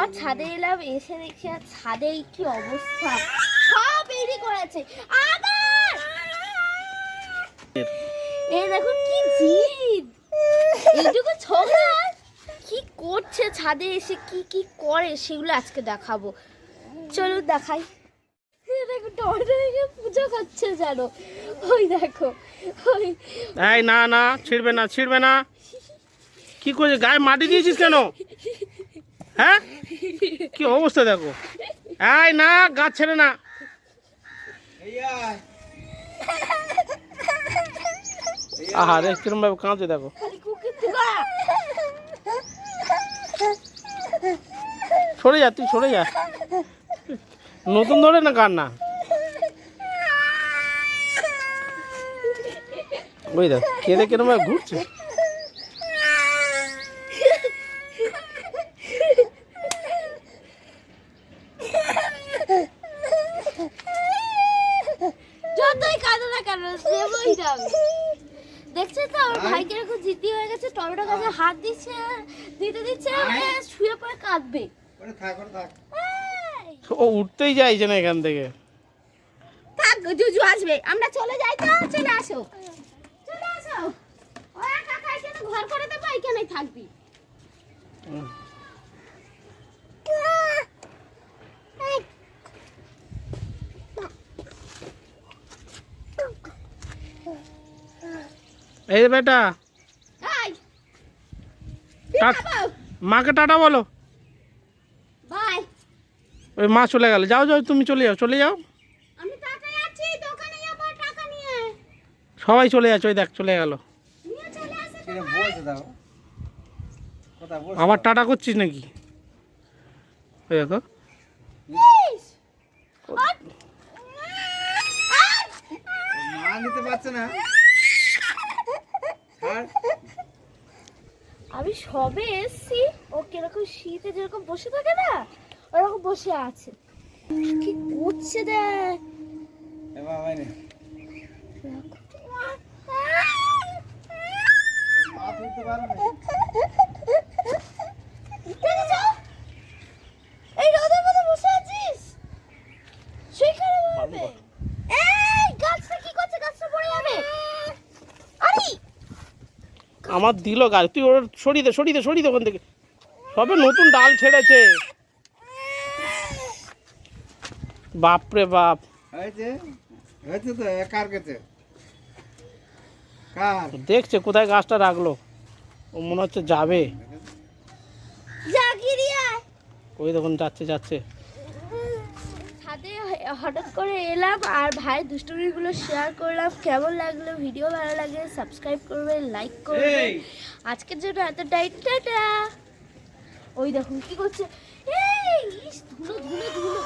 পর ছাদে এলাম, এসে দেখি আর ছাদে কি অবস্থা। সব বেরি করেছে। এই দেখুন কি জিদ। এইটুকু ছোকরা কি করছে ছাদে এসে, কি কি করে? সেগুলো আজকে দেখাবো। চলো দেখাই। দেখো পুজো করছে ওই দেখো, ওই। না না, ছিড়বে না ছিড়বে না। কি গায়ে মাটি দিয়েছিস কেন? হ্যাঁ? কি অবস্থা দেখো? এই না, গাছ ছেড়ে না। আহা রে কিরম ভাবে কাঁদছে দেখো। সরে যা, তুই সরে যা। নতুন ধরে না কার না? ওই দেখ, কেঁদে কিরম ভাবে ঘুরছে যতই কাঁদো না কেন দেখছে তো ওর ভাই কীরকম জিদ্দি হয়ে গেছে টমেটো গাছে হাত দিচ্ছে দিতে দিচ্ছে শুয়ে পড়ে কাঁদবে। ও উঠতেই চাইছে না এখান থেকে। থাক জুজু আসবে। আমরা চলে যাই তো চলে আসো। চলে আসো। ও একা একা এখানে ঘর করে দেবো এখানেই থাকবি। এই বেটা। টা- মাকে টাটা বলো। ওই মা চলে গেল। যাও যাও তুমি চলে যাও চলে যাও। আমি টাকায় আছি দোকানে যাব টাকা নিয়ে। সবাই চলে যাচ্ছে ওই দেখ চলে গেল। নিয়ে চলে আসে আবার টাটা করছিস নাকি? ওই দেখো। মা নিতে পারছে না। ছাড়। আমি সবে এসছি ও কীরকম শীতে যেরকম বসে থাকে না ওরকম বসে আছে। কি করছে দেখ এ বাবা নে। মা তুলতে পারে না। দেখেছ? এই রোদের মধ্যে বসে আছিস সেখানে বলবে এই গাছটা কি করছে গাছটা পড়ে যাবে আরে আমার দিল গাছ তুই ওর সরিয়ে দে সরিয়ে দে সরিয়ে দে ওখান থেকে। সবে নতুন ডাল ছেড়েছে। বাপরে বাপ। দেখছে কোথায় গাছটা রাখল। ও মনে হচ্ছে যাবে। ওই দেখুন যাচ্ছে যাচ্ছে। ছাদে হঠাৎ করে এলাম আর ভাই দুষ্টুমিগুলো শেয়ার করলাম। কেমন লাগল? ভিডিও ভালো লাগে সাবস্ক্রাইব করবে লাইক করবে। আজকের জন্য এতটাই। টাটা! ওই দেখুন কি করছে। এই ধুলো ধুলো ধুলো।